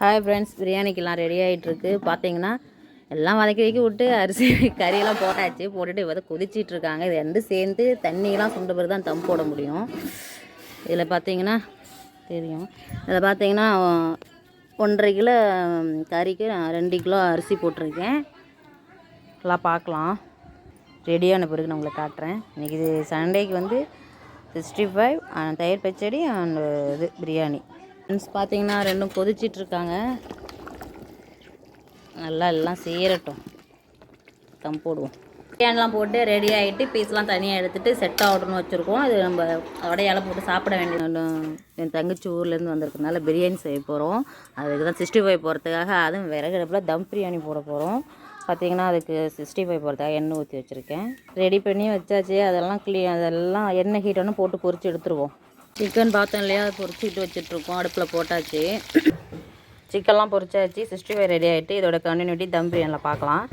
Hi friends பிரியாணிக்கெல்லாம் ready ஆகிட்டுருக்கு பார்த்தீங்கன்னா எல்லாம் வதக்கி வதக்கி விட்டு அரிசி கறியெல்லாம் போட்டாச்சு. போட்டுட்டு இப்போ கொதிச்சிட்டு இருக்காங்க இது ரெண்டு சேர்ந்து தண்ணியெல்லாம் சுண்ட பிறகு தான் தம் போட முடியும். இதில் பார்த்தீங்கன்னா தெரியும். இதில் பார்த்தீங்கன்னா ஒன்றரை கிலோ கறிக்கு நான் ரெண்டு கிலோ அரிசி போட்டிருக்கேன். எல்லாம் பார்க்கலாம் ரெடியான பிறகு நான் உங்களுக்கு காட்டுறேன். இன்றைக்கி இது சண்டேக்கு வந்து சிக்ஸ்டி ஃபைவ் தயிர் பச்சடி அண்ட் இது பிரியாணி. ஃப்ரெண்ட்ஸ் பார்த்தீங்கன்னா ரெண்டும் கொதிச்சிட்டு இருக்காங்க நல்லா எல்லாம் சேரட்டும். தம் போடுவோம். பிரியாணிலாம் போட்டு ரெடி ஆகிட்டு பீஸ்லாம் தனியாக எடுத்துகிட்டு செட் ஆகணும்னு வச்சுருக்கோம். அது நம்ம வடையால் போட்டு சாப்பிட வேண்டிய என் தங்கச்சி ஊர்லேருந்து வந்திருக்கனால பிரியாணி செய்ய போகிறோம் அதுக்கு தான் சிக்ஸ்டி ஃபைவ் போகிறதுக்காக அதுவும் விறகு அடுப்பில் தம் பிரியாணி போட போகிறோம் பார்த்தீங்கன்னா அதுக்கு சிக்ஸ்டி ஃபைவ் போகிறதுக்காக எண்ணெய் ஊற்றி வச்சுருக்கேன். ரெடி பண்ணி வச்சாச்சு. அதெல்லாம் க்ளீ அதெல்லாம் எண்ணெய் ஹீட்டோன்னு போட்டு பொறிச்சு எடுத்துருவோம். சிக்கன் பார்த்தோம் இல்லையா அது பொரிச்சிட்டு வச்சுட்ருக்கோம். அடுப்பில் போட்டாச்சு. சிக்கன்லாம் பொரிச்சாச்சு. சிக்ஸ்டி ஃபைவ் ரெடி ஆகிட்டு இதோட கண்டினியூட்டி தம் பிரியாணியில் பார்க்கலாம்.